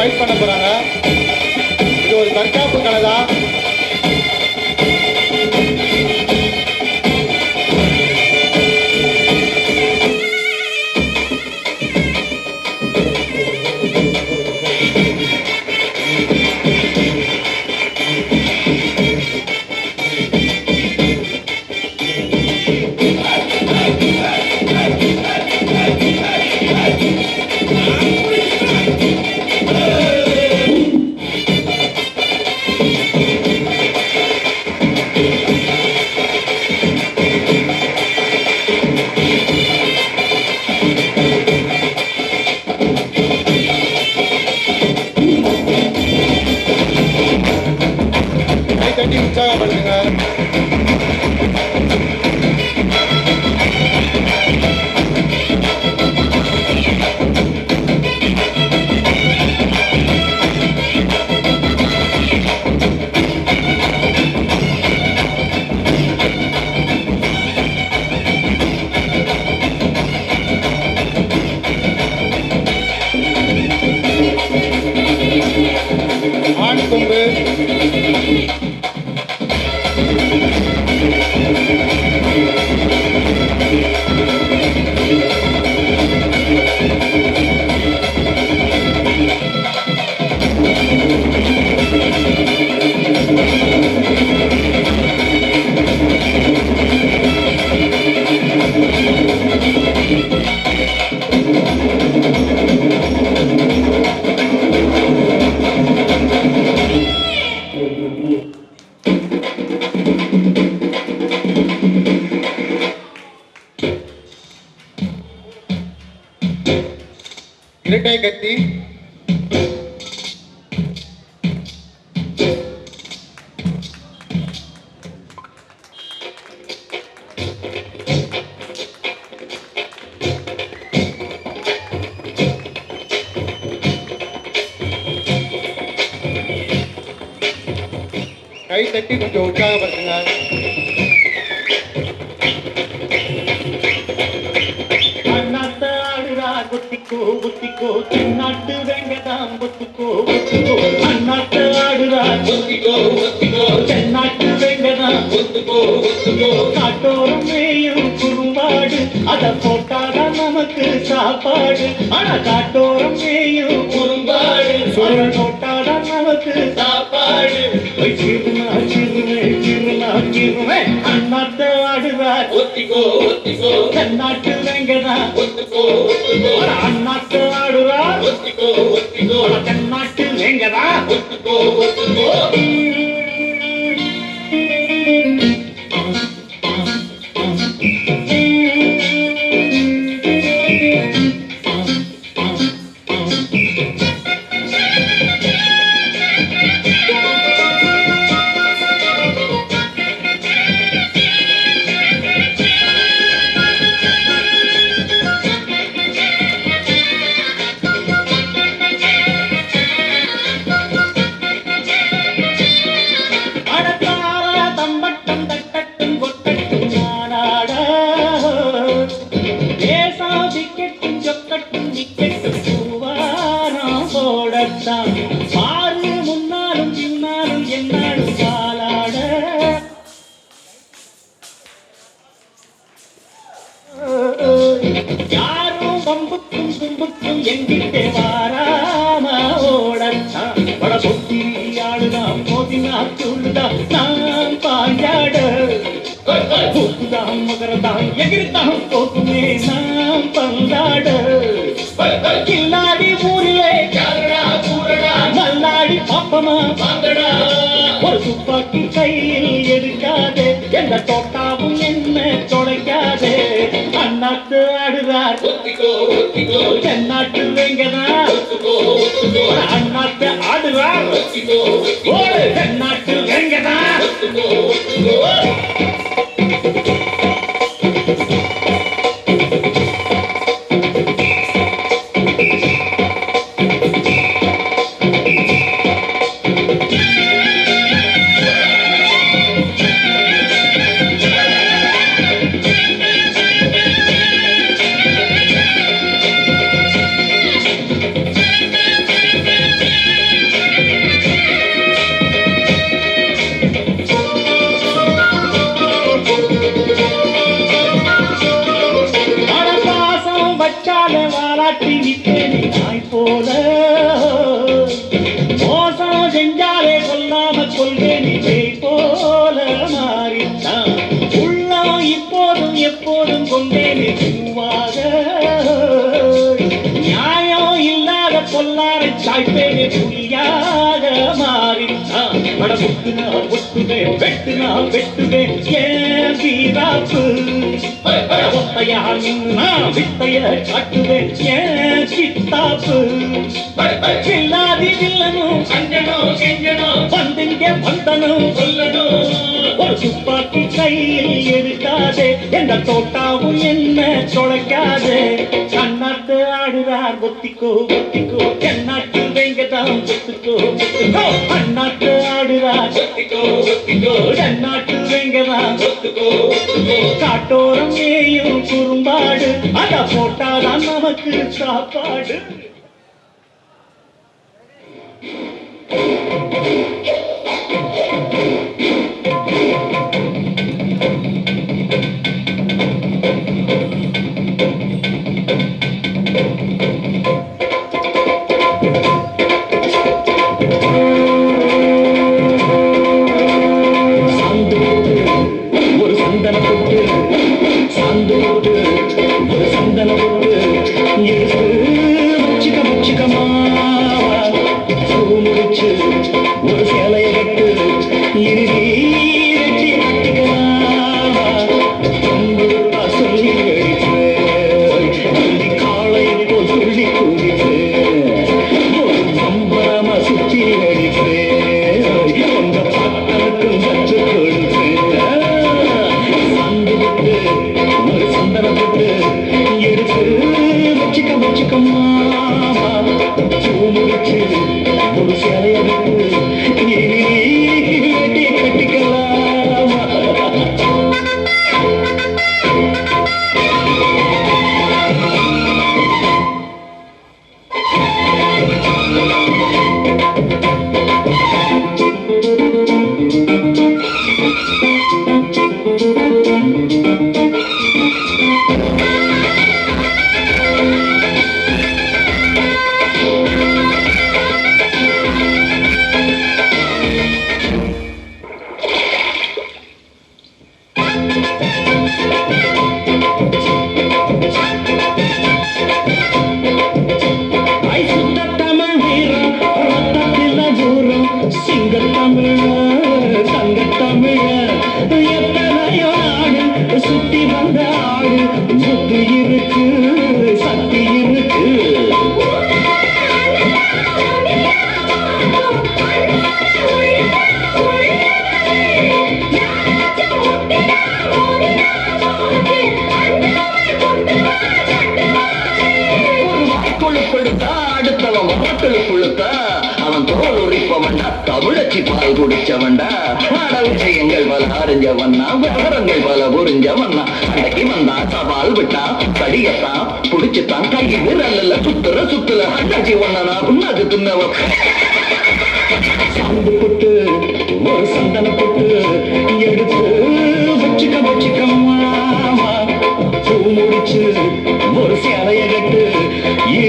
Fight பண்ண போகிறாங்க também. இரட்டை கத்தி காட்டோரம் மேயும் குறும்பாடு. அத போட்டாதான் நமக்கு சாப்பாடு. ஆனா காட்டோரம் மேயும் குறும்பாடு. அத போட்டாதான் நமக்கு சாப்பாடு. சிறுனா சிறுமே சிறுனா சிறுமே அண்ணாத்த ஆடுறா ஒத்திக்கோ ஒத்திக்கோ. தென்னாட்டு வெங்கடாம் ஒத்துக்கோ ஒத்துக்கோ. அண்ணாத்து ஆடுறா ஒத்திக்கோ வெங்கடா. யாரும் வம்புக்கும் தும்புக்கும் எங்கிட்டே வாராம ஓடத்தான். வட ஆளுதான் மோதினா துள்ளுதா நான் பாஞ்சாட பூக்குதான் மகரதான் எகிரித்தான் போக்குமே நாம் தென்னாட்டு வெங்கதா அண்ணாத்து ஆடுறார் வச்சால வாராட்டி நித்தேனி நாய் போல. மோசம் செஞ்சாலே கொல்லாம கொள்வேனி பேய் போல மாறித்தான். உள்ளம் இப்போதும் எப்போதும் கொண்டேனே பட முட்டுனா ஒட்டுவே வெட்டுனா வெட்டுவே ஏன் வீராப்பு ஒத்தையா நின்னா வித்தைய காட்டுவேன் ஏன் சித்தாப்பு சில்லாதி வில்லனும் வந்திங்க வந்தனும் ஒரு துப்பாக்கி கையில் எடுக்காதே எந்த தோட்டாவும் என்ன தொலைக்காதே கண்ணாட்டு ஆடுறார் ஒத்திக்கோ ஒத்திக்கோ. தென்னாட்டு வெங்கதான் ஒத்துக்கோ ஒத்துக்கோ. காட்டோரம் ஏயும் குறும்பாடு. அத போட்டாதான் நமக்கு சாப்பாடு. எடுத்து வச்சுக்க வச்சுக்கம்மா சூமுடிச்சு அடுத்தவன் வட்டத்தில் குளுத்த அவன் தோல் உரிப்பவன்டா தமிழச்சி பால் குடிச்சவன்டா. ஆட விஷயங்கள் பல அறிஞ்சவன்னா விவரங்கள் பல புரிஞ்சவன்னா அன்னைக்கு வந்தா சவால் விட்டா கடியத்தான் புடிச்சுத்தான் கை விரல்ல சுத்துற சுத்துல அண்டாச்சி ஒன்னா புண்ணாக்கு தின்னவன் சாந்து புட்டு ஒரு சந்தன புட்டு எடுத்து வச்சுக்க வச்சுக்க பூ முடிச்சு ஒரு சேலையை கட்டு ஏ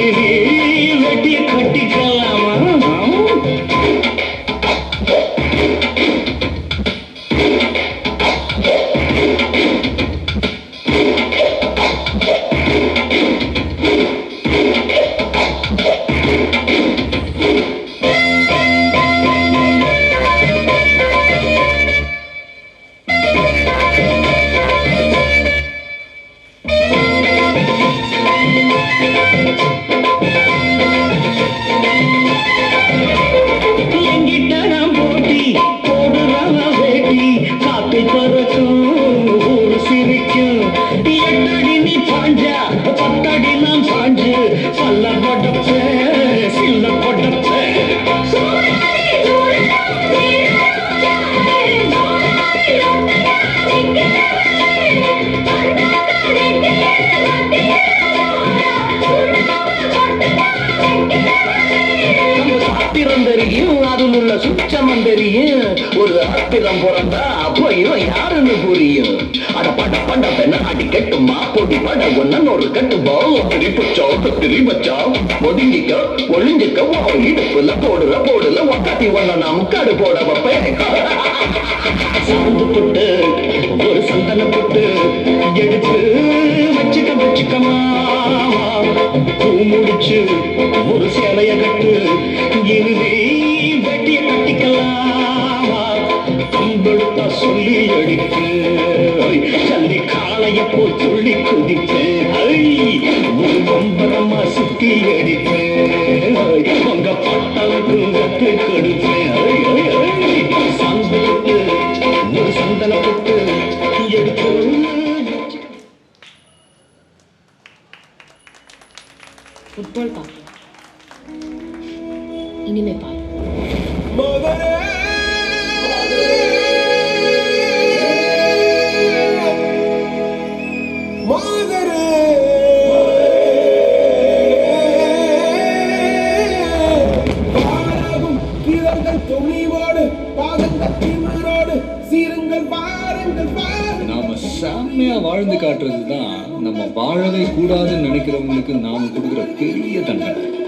தெரியும் அதில் உள்ள சுச்சமம் தெரியும் ஒரு ஆத்திரம் பிறந்தா அப்போ யாருன்னு புரியும். அட பட பட பெண்ண அடி கட்டுமா பொடி பட ஒன்னு ஒரு கட்டுபோ திரிப்பச்சோ திரிப்பச்சோ ஒதுங்கிக்க ஒளிஞ்சிக்க ஓ இடுப்புல போடுற போடுல ஒக்காத்தி ஒன்ன நாம் கடு போட வைப்பேன் சாந்து புட்டு ஒரு சந்தன புட்டு எடுத்து வச்சுக்க வச்சுக்கமா பூ முடிச்சு ஒரு சேலைய கட்டு இறுதி காளைய போல் துள்ளி வாழ்ந்து தான் நம்ம வாழவே கூடாதுன்னு நினைக்கிறவங்களுக்கு நாம கொடுக்குற பெரிய தண்டனை.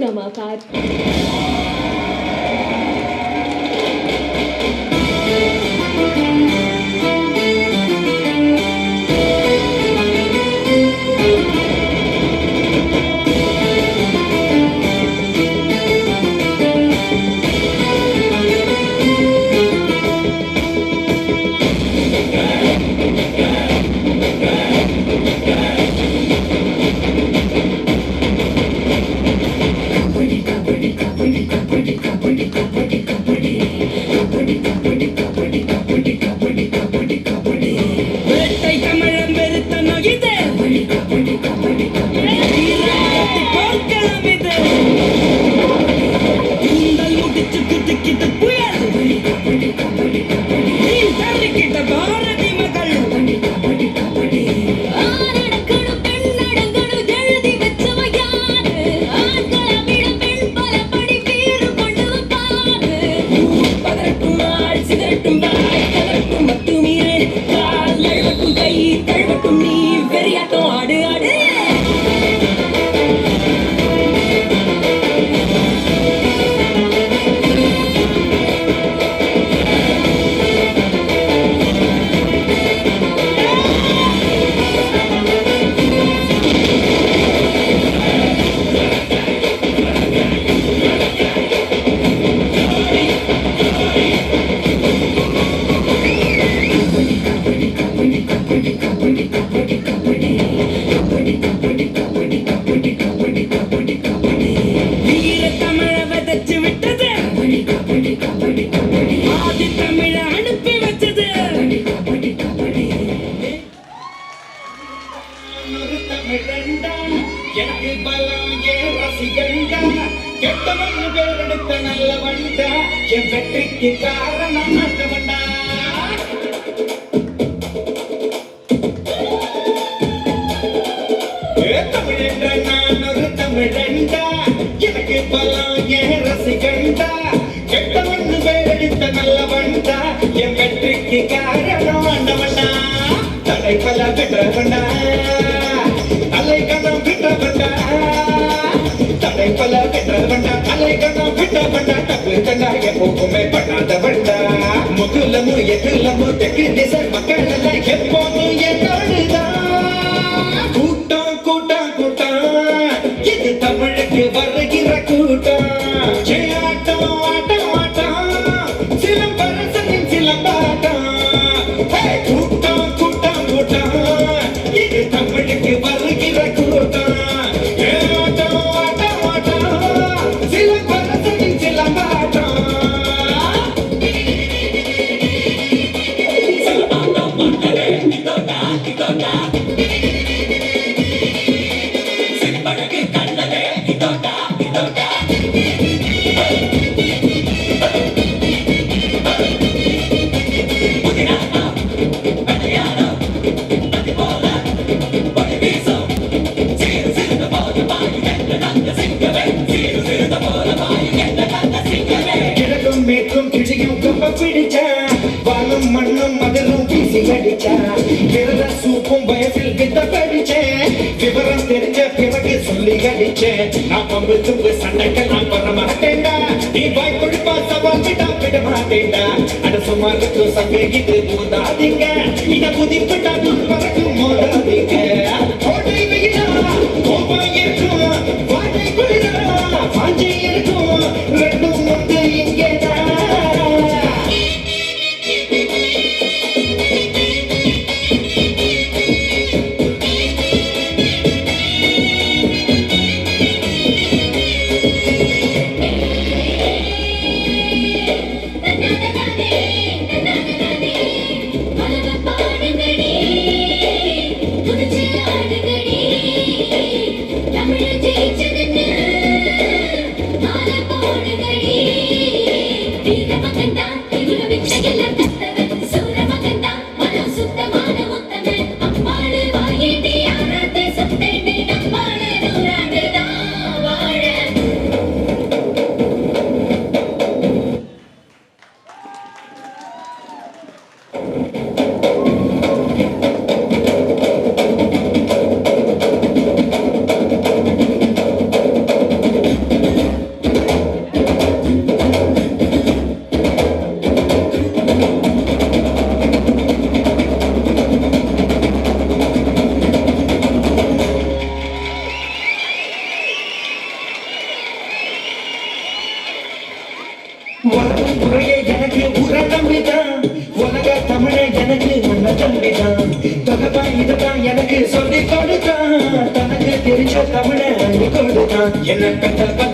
Damakat. எனக்கு பலம் ரசிகண்டா கெட்டவன் பேர் எடுத்த நல்லவன்டா என் வெற்றிக்கு காரணம் ஆண்டவன்டா. ஏ தமிழென்ற நான் ஒரு தமிழண்டா எனக்கு பலம் ஏன் ரசிகண்டா கெட்டவன் பேர் எடுத்த நல்லவன்டா என் வெற்றிக்கு காரணம் ஆண்டவன்டா. பெற்றவன்டா. கணம் விட்டவன்டா தடை பல பெற்றவன்டா தலை கணம் விட்டவன்டா தப்பு கண்டா எப்போவுமே பண்ணாதவன்டா முதுலமு எதுலமு தெற்கு திசை மக்கள் எல்லாம் எப்போதும் அட சுமாருக்கு சங்க இது ஊதாதீங்க இத புதிப்பிட்டா பறக்கும் மோதாதீங்க. உலகம் குறைய எனக்கு உர நம்பிதான் உலக தமிழ எனக்கு உன்ன தம்பிதான் தொகப்பா இதுதான் எனக்கு சொல்லி கொடுத்தான். தனக்கு தெரிஞ்ச தமிழ கொடுத்தான். என்ன பெற்ற